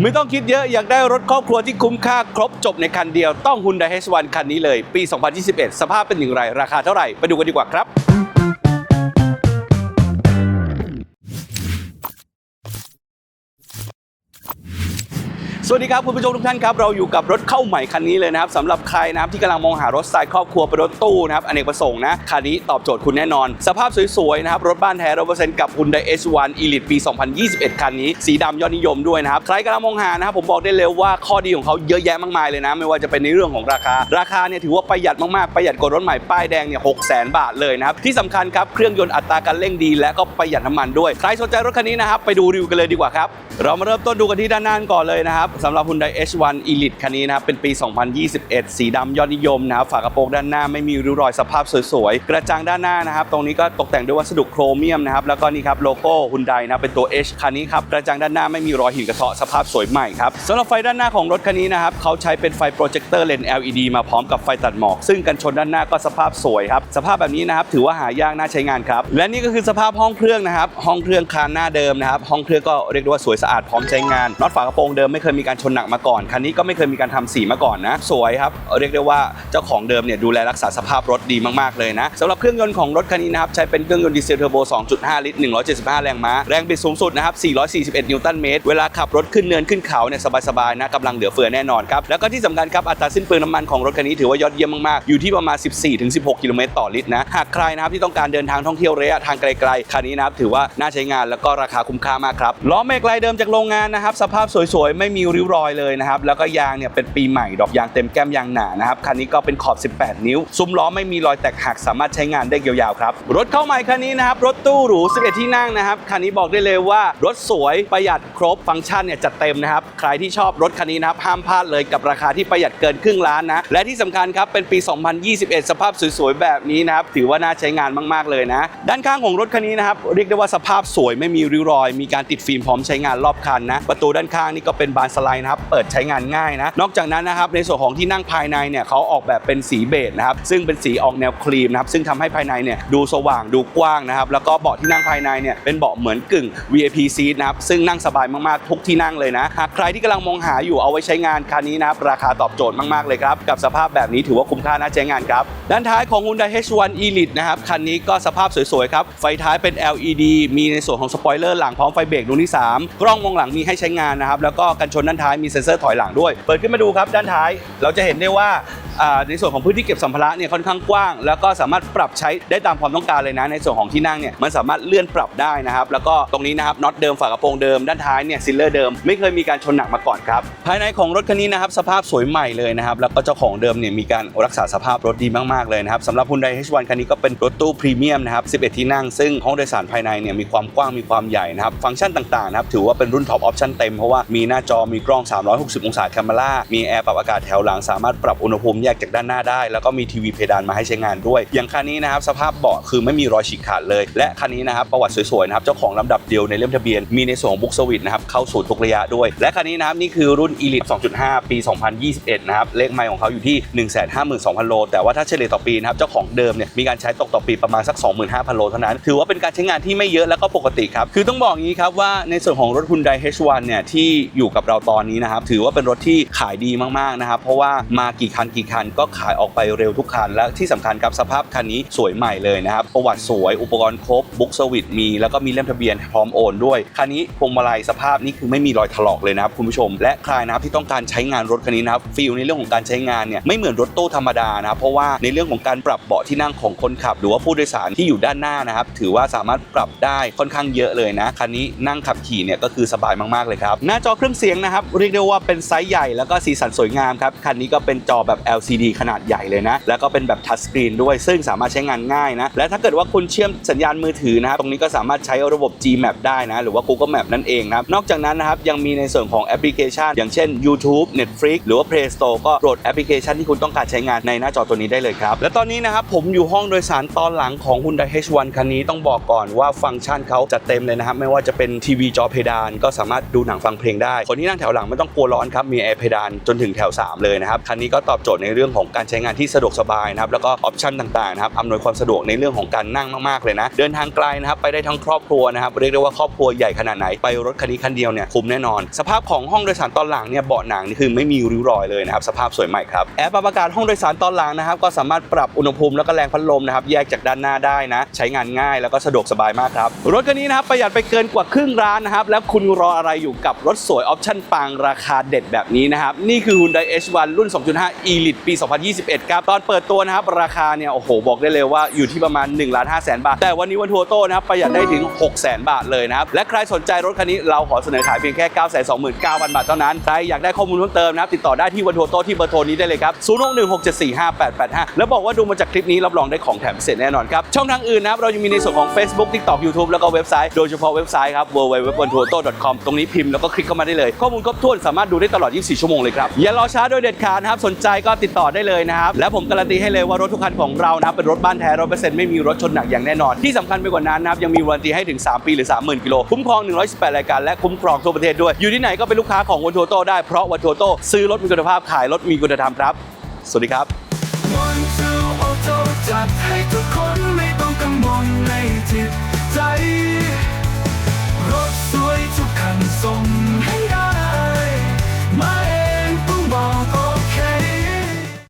ไม่ต้องคิดเยอะอยากได้รถครอบครัวที่คุ้มค่าครบจบในคันเดียวต้อง Hyundai H1 คันนี้เลย ปี 2021 สภาพเป็นอย่างไร ราคาเท่าไหร่ ไปดูกันดีกว่าครับ วัสดีครับคุณผู้ชมทุกท่านครับเราอยู่กับรถเข้าใหม่คันนี้เลยนะครับสำหรับใครนะครับที่กำลังมองหารถสไตล์ครอบครัวเป็นรถตู้นะครับอเนกประสงค์นะคันนี้ตอบโจทย์คุณแน่นอน สภาพสวยๆนะครับรถบ้านแท้ร้อยเปอร์เซ็นต์กับ Hyundai H1 Elite ปี 2021 คันนี้ สีดำยอดนิยมด้วยนะครับใครกำลังมองหานะครับผมบอกได้เลยว่าข้อดีของเขาเยอะแยะมากมายเลยนะ ไม่ว่าจะเป็นในเรื่องของราคา ราคาเนี่ยถือว่าประหยัดมากๆประหยัดกว่ารถใหม่ป้ายแดงเนี่ยหกแสนบาทเลยนะครับที่สำคัญครับเครื่องยนต์อัตราการเร่งดี และก็ประหยัดน้ำมันด้วยใครสนใจรถคันนี้นะครับไปดูรีวิวกันเลยดีกว่าครับเรามาเริ่มต้นดูกันที่ด้านหน้าก่อนเลยนะครับสำหรับ Hyundai H1 Elite คันนี้นะครับเป็นปี 2021 สีดำยอดนิยมนะครับฝากระโปรงด้านหน้าไม่มีริ้วรอยสภาพสวยๆ กระจังด้านหน้านะครับ ตรงนี้ก็ตกแต่งด้วยวัสดุโครเมียมนะครับ แล้วก็นี่ครับโลโก้ Hyundai นะครับเป็นตัว H คันนี้ครับ กระจังด้านหน้าไม่มีรอยหินกระเทาะสภาพสวยใหม่ครับสำหรับไฟด้านหน้าของรถคันนี้นะครับเขาใช้เป็นไฟโปรเจคเตอร์เลนส์ LED มาพร้อมกับไฟตัดหมอก ซึ่งกันชนด้านหน้าก็สภาพสวยครับสภาพแบบนี้นะครับถือว่าหายากน่าใช้งานครับและนี่ก็คือสภาพห้องเครื่องนะครับห้องเครื่องคานหน้าเดิมนะครับห้องเครื่องก็เรียกได้ว่าสวยสะอาดพร้อมใช้งานน็อตฝากระโปรงเดิมไม่เคยมีการชนหนักมาก่อน คันนี้ก็ไม่เคยมีการทำสีมาก่อนนะ สวยครับเรียกได้ว่าเจ้าของเดิมเนี่ยดูแลรักษาสภาพรถดีมากๆเลยนะสำหรับเครื่องยนต์ของรถคันนี้นะครับใช้เป็นเครื่องยนต์ดีเซลเทอร์โบ 2.5 ลิตร 175 แรงม้า แรงบิดสูงสุดนะครับ 441 นิวตันเมตร เวลาขับรถขึ้นเนินขึ้นเขาเนี่ยสบายๆนะกำลังเหลือเฟือแน่นอนครับ แล้วก็ที่สำคัญครับอัตราสิ้นเปลืองน้ำมันของรถคันนี้ถือว่ายอดเยี่ยมมากๆ อยู่ที่ประมาณ 14-16 กิโลเมตรต่อลิตรนะ หากใครนะครับที่ต้องการเดินทางท่องเที่ยวระยะทางไกลๆ คันนี้นะครับถือว่าน่าใช้งานแล้วก็ราคาคุ้มค่ามากครับ ล้อแม็กลเดิมจากโรงงานนะครับสภาพสวยๆไม่มีริ้วรอยเลยนะครับ แล้วก็ยางเนี่ยเป็นปีใหม่ดอกยางเต็มแก้มยางหนานะครับ คันนี้ก็เป็นขอบ 18 นิ้ว ซุ้มล้อไม่มีรอยแตกหักสามารถใช้งานได้ยาวๆครับ รถเข้าใหม่คันนี้นะครับ รถตู้หรู 11 ที่นั่งนะครับ คันนี้บอกได้เลยว่ารถสวยประหยัดครบฟังก์ชันเนี่ยจัดเต็มนะครับ ใครที่ชอบรถคันนี้นะครับห้ามพลาดเลยกับราคาที่ประหยัดเกินครึ่งล้านนะ และที่สำคัญครับเป็นปี 2021 สภาพสวยๆแบบนี้นะครับถือว่าน่าใช้งานมากๆเลยนะ ด้านข้างของรถคันนี้นะครับเรียกได้ว่าสภาพสวยไม่มีริ้วรอย มีการติดฟิล์มพร้อมใช้งานรอบคันนะประตูด้านข้างนี่ก็เป็นบานสไลด์นะครับเปิดใช้งานง่ายนะนอกจากนั้นนะครับในส่วนของที่นั่งภายในเนี่ยเขาออกแบบเป็นสีเบจนะครับซึ่งเป็นสีออกแนวครีมนะครับซึ่งทำให้ภายในเนี่ยดูสว่างดูกว้างนะครับแล้วก็เบาะที่นั่งภายในเนี่ยเป็นเบาะเหมือนกึ่ง VIP seat นะครับซึ่งนั่งสบายมากๆทุกที่นั่งเลยนะหากใครที่กำลังมองหาอยู่เอาไว้ใช้งานคันนี้นะครับราคาตอบโจทย์มากๆเลยครับกับสภาพแบบนี้ถือว่าคุ้มค่าน่าใช้งานครับด้านท้ายของ Hyundai H1 Elite นะครับคันนี้ก็สภาพสวยๆครับไฟท้ายเป็น LED มีในส่วนของสปอยเลอร์หลังพร้อมไฟเบรกดวงที่ 3 กล้องมองหลังมีให้ใช้งานนะครับแล้วก็กันชนด้านท้ายมีเซ็นเซอร์ถอยหลังด้วย เปิดขึ้นมาดูครับด้านท้าย เราจะเห็นได้ว่าอ่าในส่วนของพื้นที่เก็บสัมภาระเนี่ยค่อนข้างกว้าง แล้วก็สามารถปรับใช้ได้ตามความต้องการเลยนะในส่วนของที่นั่งเนี่ยมันสามารถเลื่อนปรับได้นะครับแล้วก็ตรงนี้นะครับน็อตเดิมฝากระโปรงเดิมด้านท้ายเนี่ยซิลเลอร์เดิมไม่เคยมีการชนหนักมาก่อนครับภายในของรถคันนี้นะครับสภาพสวยใหม่เลยนะครับแล้วก็เจ้าของเดิมเนี่ยมีการรักษาสภาพรถดีมากๆเลยนะครับสำหรับ Hyundai H1 คันนี้ก็เป็นรถตู้พรีเมียมนะครับ11 ที่นั่ง ซึ่งห้องโดยสารภายในเนี่ยมีความกว้างมีความใหญ่นะครับฟังก์ชันต่างๆนะครับถือว่าเป็นรุ่นท็อปออปชั่นเต็มเพราะว่ามีหน้าจอมีกล้อง 360 องศาแคมเมรามีแอร์ปรับอากาศแถวหลังสามารถปรับอุณหภูมิแยกจากด้านหน้าได้ แล้วก็มีทีวีเพดานมาให้ใช้งานด้วย อย่างคันนี้นะครับสภาพเบาะคือไม่มีรอยฉีกขาดเลย และคันนี้นะครับประวัติสวยๆนะครับเจ้าของลำดับเดียวในเล่มทะเบียนมีในส่วนของบุ๊กสวิตนะครับเข้าสู่ทุกระยะด้วย และคันนี้นะครับนี่คือรุ่น Elite 2.5 ปี 2021 นะครับเลขไมล์ของเขาอยู่ที่ 152,000 โล แต่ว่าถ้าเฉลี่ยต่อปีนะครับเจ้าของเดิมเนี่ยมีการใช้ตกต่อปีประมาณสัก 25,000 โลเท่านั้น ถือว่าเป็นการใช้งานที่ไม่เยอะแล้วก็ปกติครับคือต้องบอกงี้ครับว่าในส่วนของรถ Hyundai H1 เนี่ยที่อยู่กับเราตอนนี้นะครับถือว่าเป็นรถที่ขายดีมากๆนะครับเพราะว่ามากี่คันกี่คันก็ขายออกไปเร็วทุกคัน และที่สำคัญครับสภาพคันนี้สวยใหม่เลยนะครับ ประวัติสวยอุปกรณ์ครบบุ๊กสวิตมี แล้วก็มีเล่มทะเบียนพร้อมโอนด้วย คันนี้พวงมาลัยสภาพนี่คือไม่มีรอยถลอกเลยนะครับคุณผู้ชม และใครนะครับที่ต้องการใช้งานรถคันนี้นะครับฟีลในเรื่องของการใช้งานเนี่ยไม่เหมือนรถตู้ธรรมดานะครับเพราะว่าในเรื่องของการปรับเบาะที่นั่งของคนขับ หรือว่าผู้โดยสารที่อยู่ด้านหน้านะครับถือว่าสามารถปรับได้ค่อนข้างเยอะเลยนะคันนี้นั่งขับขี่เนี่ยก็คือสบายมากๆเลยครับหน้าจอเครื่องเสียงนะครับเรียกได้ว่าเป็นไซส์ใหญ่แล้วก็สีสันสวยงามครับคันนี้ก็เป็นจอแบบ LCD ขนาดใหญ่เลยนะ แล้วก็เป็นแบบทัชสกรีนด้วย ซึ่งสามารถใช้งานง่ายนะ และถ้าเกิดว่าคุณเชื่อมสัญญาณมือถือนะครับ ตรงนี้ก็สามารถใช้ระบบ Gmap ได้นะ หรือว่า Google Map นั่นเองนะครับ นอกจากนั้นนะครับ ยังมีในส่วนของแอปพลิเคชัน อย่างเช่น YouTube Netflix หรือว่า Play Store ก็โหลดแอปพลิเคชันที่คุณต้องการใช้งานในหน้าจอตัวนี้ได้เลยครับ และตอนนี้นะครับผมอยู่ห้องโดยสารตอนหลังของ Hyundai H1 คันนี้ต้องบอกก่อนว่าฟังก์ชันเขาจัดเต็มเลยนะครับไม่ว่าจะเป็นทีวีจอเพดานก็สามารถดูหนังฟังเพลงได้ คนที่นั่งแถวหลังไม่ต้องกลัวร้อนครับมีแอร์เพดานจนถึงแถว 3 เลยนะครับคันนี้ก็ตอบโจทย์ในเรื่องของการใช้งานที่สะดวกสบายนะครับแล้วก็ออปชันต่างๆนะครับอำนวยความสะดวกในเรื่องของการนั่งมากๆเลยนะ เดินทางไกลนะครับไปได้ทั้งครอบครัวนะครับเรียกได้ว่าครอบครัวใหญ่ขนาดไหนไปรถคันนี้คันเดียวเนี่ยคุ้มแน่นอน สภาพของห้องโดยสารตอนหลังเนี่ยเบาะหนังนี่คือไม่มีริ้วรอยเลยนะครับสภาพสวยใหม่ครับแอร์ปรับอากาศห้องโดยสารตอนหลังนะครับก็สามารถปรับอุณหภูมิแล้วก็แรงพัดลมนะครับแยกจากด้านหน้าได้นะ ใช้งานง่ายแล้วก็สะดวกสบายมากครับรถคันนี้นะครับประหยัดไปเกินกว่าครึ่งร้านนะครับแล้วคุณรออะไรอยู่กับรถสวยออปชั่นปังราคาเด็ดแบบนี้นะครับนี่คือ Hyundai H1 รุ่น 2.5 Elite ปี 2021 ครับ ตอนเปิดตัวนะครับ ราคาเนี่ยโอ้โหบอกได้เลยว่าอยู่ที่ประมาณ1ล้าน5แสนบาท แต่วันนี้วันทัวร์โต้นะครับประหยัดได้ถึง6แสนบาทเลยนะครับ และใครสนใจรถคันนี้เราขอเสนอขายเพียงแค่ 9 2 9 0 0 0 บาทเท่านั้น ใครอยากได้ข้อมูลเพิ่มเติมนะครับติดต่อได้ที่วันทัวร์โต้ที่เบอร์โทรนี้ได้เลยครับ0616745885 แล้วบอกว่าดูมาจากคลิปนี้รับรองได้ของแถมพิเศษแน่นอนครับช่องทางอื่นนะครับเรายังมีในส่วนของ Facebook TikTok YouTube แล้วก็เว็บไซต์โดยเฉพาะเว็บไซต์ครับ www.1touto.com ตรงนี้พิมพ์แล้วก็คลิกเข้ามาได้เลยข้อมูลครบถ้วนสามารถดูได้ตลอด 24 ชั่วโมงเลยครับอย่ารอช้าโดยเด็ดขาดนะครับสนใจก็ติดต่อได้เลยนะครับ และผมการันตีให้เลยว่ารถทุกคันของเรานะครับเป็นรถบ้านแท้ร้อยเปอร์เซ็นต์ไม่มีรถชนหนักอย่างแน่นอน ที่สำคัญไปกว่านั้นนะครับยังมีวารันตีให้ถึง 3 ปีหรือ 30,000กิโลคุ้มครอง 118 รายการและคุ้มครองทั่วประเทศด้วย อยู่ที่ไหนก็เป็นลูกค้าของวันทัวโต้ได้เพราะวันทัวโต้ซื้อรถมีคุณภาพขายรถมีคุณธรรมครับ สวัสดีครับ One two auto จัดให้ทุกคน